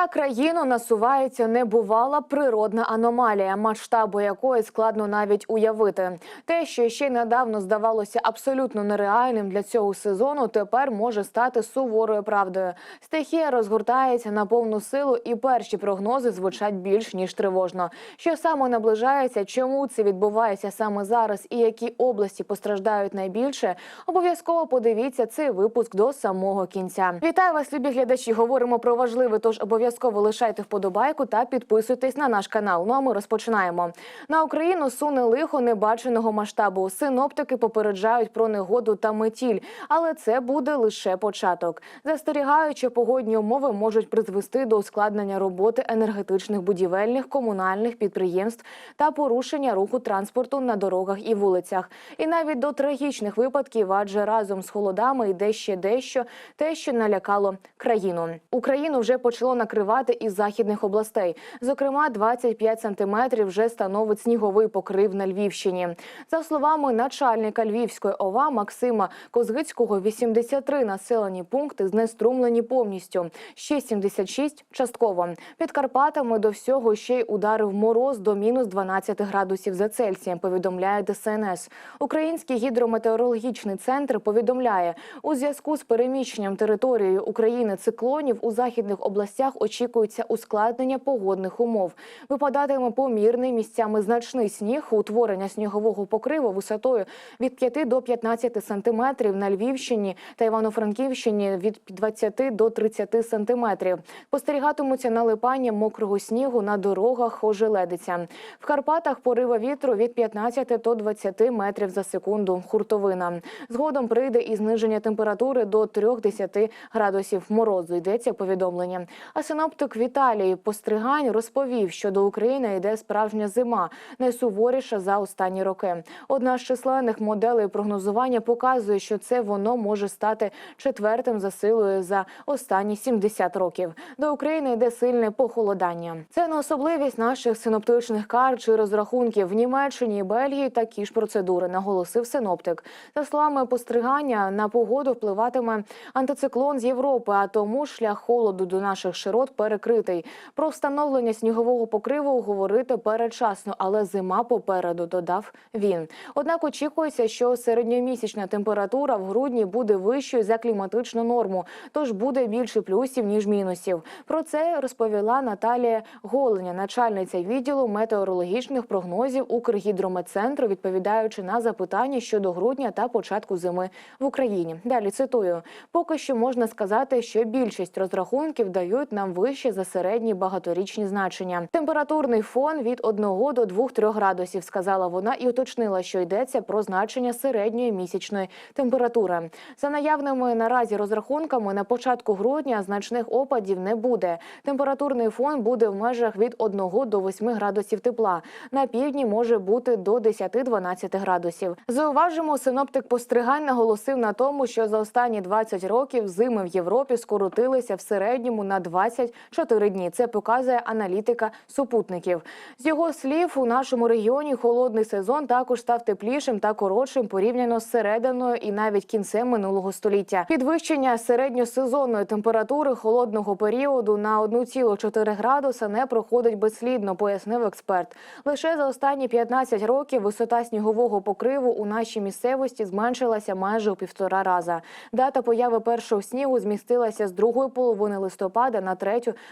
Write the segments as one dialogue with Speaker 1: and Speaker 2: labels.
Speaker 1: На країну насувається небувала природна аномалія, масштабу якої складно навіть уявити. Те, що ще недавно здавалося абсолютно нереальним для цього сезону, тепер може стати суворою правдою. Стихія розгортається на повну силу, і перші прогнози звучать більш ніж тривожно. Що саме наближається, чому це відбувається саме зараз, і які області постраждають найбільше, обов'язково подивіться цей випуск до самого кінця. Вітаю вас, любі глядачі. Говоримо про важливе, тож обов'язково лишайте вподобайку та підписуйтесь на наш канал. Ну а ми розпочинаємо. На Україну суне лихо небаченого масштабу. Синоптики попереджають про негоду та метіль, але це буде лише початок. Застерігаючи, погодні умови можуть призвести до ускладнення роботи енергетичних будівельних комунальних підприємств та порушення руху транспорту на дорогах і вулицях. І навіть до трагічних випадків, адже разом з холодами йде ще дещо, те, що налякало країну. Україну вже почало накривати із західних областей. Зокрема, 25 сантиметрів вже становить сніговий покрив на Львівщині. За словами начальника Львівської ОВА Максима Козгицького, 83 населені пункти знеструмлені повністю. Ще 76 – частково. Під Карпатами до всього ще й ударив мороз до мінус 12 градусів за Цельсієм, повідомляє ДСНС. Український гідрометеорологічний центр повідомляє, у зв'язку з переміщенням територією України циклонів у західних областях очікується ускладнення погодних умов. Випадатиме помірний місцями значний сніг, утворення снігового покриву висотою від 5 до 15 сантиметрів на Львівщині та Івано-Франківщині від 20 до 30 сантиметрів. Спостерігатимуться налипання мокрого снігу на дорогах ожеледиця. В Карпатах пориви вітру від 15 до 20 метрів за секунду. Хуртовина. Згодом прийде і зниження температури до 3-10 градусів морозу. Йдеться повідомлення. А синоптик Віталій Постригань розповів, що до України йде справжня зима, найсуворіша за останні роки. Одна з численних моделей прогнозування показує, що це воно може стати четвертим за силою за останні 70 років. До України йде сильне похолодання. Це не особливість наших синоптичних карт чи розрахунків в Німеччині і Бельгії. Такі ж процедури наголосив синоптик. За словами постригання, на погоду впливатиме антициклон з Європи, а тому шлях холоду до наших широт перекритий. Про встановлення снігового покриву говорити передчасно, але зима попереду додав він. Однак очікується, що середньомісячна температура в грудні буде вищою за кліматичну норму, тож буде більше плюсів ніж мінусів. Про це розповіла Наталія Голеня, начальниця відділу метеорологічних прогнозів Укргідрометцентру, відповідаючи на запитання щодо грудня та початку зими в Україні. Далі цитую: поки що можна сказати, що більшість розрахунків дають нам вище за середні багаторічні значення. Температурний фон від 1 до 2-3 градусів, сказала вона і уточнила, що йдеться про значення середньої місячної температури. За наявними наразі розрахунками на початку грудня значних опадів не буде. Температурний фон буде в межах від 1 до 8 градусів тепла. На півдні може бути до 10-12 градусів. Зауважимо, синоптик Постригань наголосив на тому, що за останні 20 років зими в Європі скоротилися в середньому на 24 дні. Це показує аналітика супутників. З його слів, у нашому регіоні холодний сезон також став теплішим та коротшим порівняно з серединою і навіть кінцем минулого століття. Підвищення середньосезонної температури холодного періоду на 1,4 градуса не проходить безслідно, пояснив експерт. Лише за останні 15 років висота снігового покриву у нашій місцевості зменшилася майже у півтора раза. Дата появи першого снігу змістилася з другої половини листопада на третю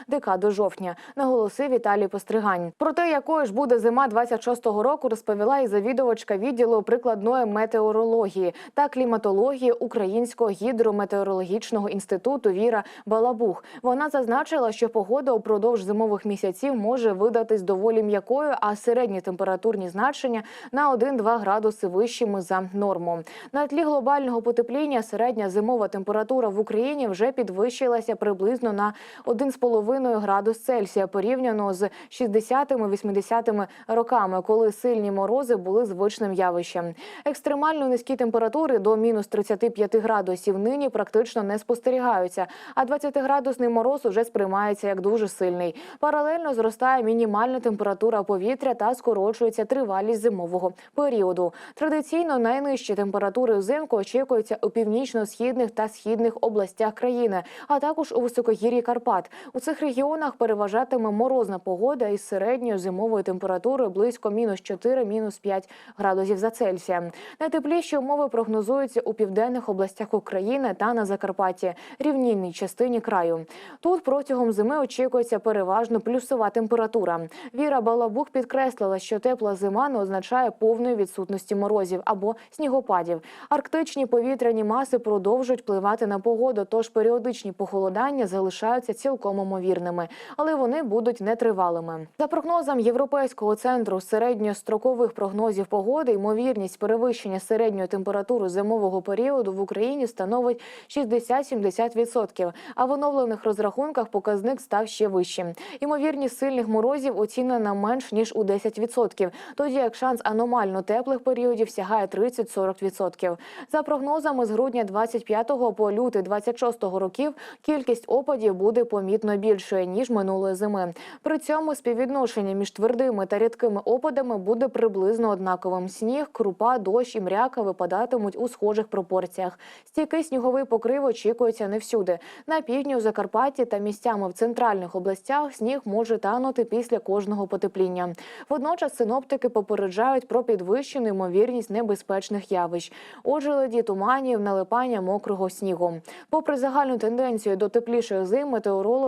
Speaker 1: декаду жовтня, наголосив Віталій Постригань. Про те, якою ж буде зима 26-го року, розповіла і завідувачка відділу прикладної метеорології та кліматології Українського гідрометеорологічного інституту Віра Балабух. Вона зазначила, що погода упродовж зимових місяців може видатись доволі м'якою, а середні температурні значення на 1-2 градуси вищими за норму. На тлі глобального потепління середня зимова температура в Україні вже підвищилася приблизно на 1,5 градус Цельсія порівняно з 60-80 роками, коли сильні морози були звичним явищем. Екстремально низькі температури до мінус 35 градусів нині практично не спостерігаються, а 20-градусний мороз уже сприймається як дуже сильний. Паралельно зростає мінімальна температура повітря та скорочується тривалість зимового періоду. Традиційно найнижчі температури взимку очікуються у північно-східних та східних областях країни, а також у високогір'ї Карпат. У цих регіонах переважатиме морозна погода із середньою зимовою температурою близько мінус 4, мінус 5 градусів за Цельсієм. Найтепліші умови прогнозуються у південних областях України та на Закарпатті, рівнінній частині краю. Тут протягом зими очікується переважно плюсова температура. Віра Балабух підкреслила, що тепла зима не означає повної відсутності морозів або снігопадів. Арктичні повітряні маси продовжують впливати на погоду, тож періодичні похолодання залишаються цілком імовірними, але вони будуть нетривалими. За прогнозом Європейського центру середньострокових прогнозів погоди, ймовірність перевищення середньої температури зимового періоду в Україні становить 60-70%, а в оновлених розрахунках показник став ще вищим. Ймовірність сильних морозів оцінена менш ніж у 10%, тоді як шанс аномально теплих періодів сягає 30-40%. За прогнозами з грудня 25 по лютий 26 років кількість опадів буде помітно більшою ніж минулої зими. При цьому співвідношення між твердими та рідкими опадами буде приблизно однаковим. Сніг, крупа, дощ і мряка випадатимуть у схожих пропорціях. Стійкий сніговий покрив очікується не всюди. На півдні у Закарпатті та місцями в центральних областях сніг може танути після кожного потепління. Водночас синоптики попереджають про підвищену ймовірність небезпечних явищ. Ожеледі, туманів, налипання мокрого снігу. Попри загальну тенденцію до тепліших зим, метеорологи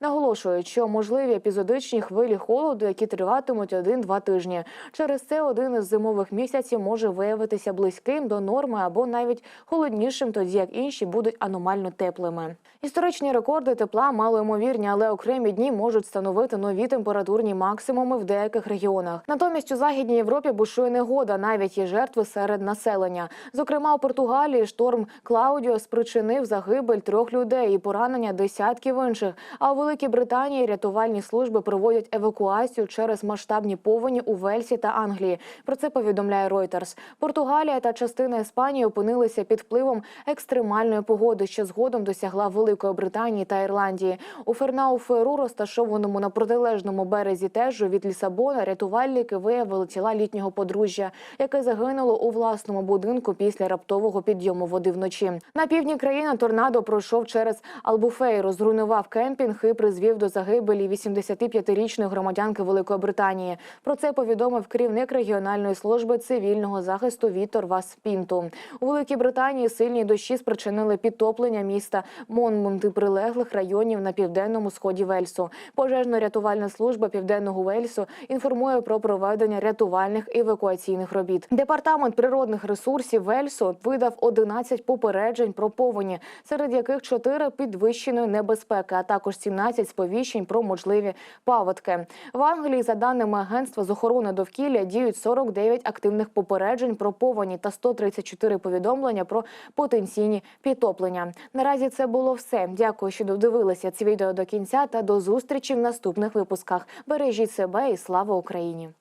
Speaker 1: наголошують, що можливі епізодичні хвилі холоду, які триватимуть один-два тижні. Через це один із зимових місяців може виявитися близьким до норми або навіть холоднішим, тоді як інші будуть аномально теплими. Історичні рекорди тепла малоймовірні, але окремі дні можуть становити нові температурні максимуми в деяких регіонах. Натомість у західній Європі бушує негода, навіть є жертви серед населення. Зокрема, у Португалії шторм Клаудіо спричинив загибель трьох людей і поранення десятків інших. А у Великій Британії рятувальні служби проводять евакуацію через масштабні повені у Вельсі та Англії. Про це повідомляє Reuters. Португалія та частина Іспанії опинилися під впливом екстремальної погоди, що згодом досягла Великої Британії та Ірландії. У Фернау Феру, розташованому на протилежному березі тежу від Лісабона, рятувальники виявили тіла літнього подружжя, яке загинуло у власному будинку після раптового підйому води вночі. На півдні країни торнадо пройшов через Албуфейру, зруйнував кемпінг і призвів до загибелі 85-річної громадянки Великої Британії. Про це повідомив керівник регіональної служби цивільного захисту Вітор Васпінту. У Великій Британії сильні дощі спричинили підтоплення міста Монмунт і прилеглих районів на південному сході Вельсу. Пожежно-рятувальна служба південного Вельсу інформує про проведення рятувальних евакуаційних робіт. Департамент природних ресурсів Вельсу видав 11 попереджень про повені, серед яких 4 підвищеної небезпеки, а також 17 сповіщень про можливі паводки. В Англії, за даними агентства з охорони довкілля, діють 49 активних попереджень про повені та 134 повідомлення про потенційні підтоплення. Наразі це було все. Дякую, що додивилися це відео до кінця та до зустрічі в наступних випусках. Бережіть себе і слава Україні!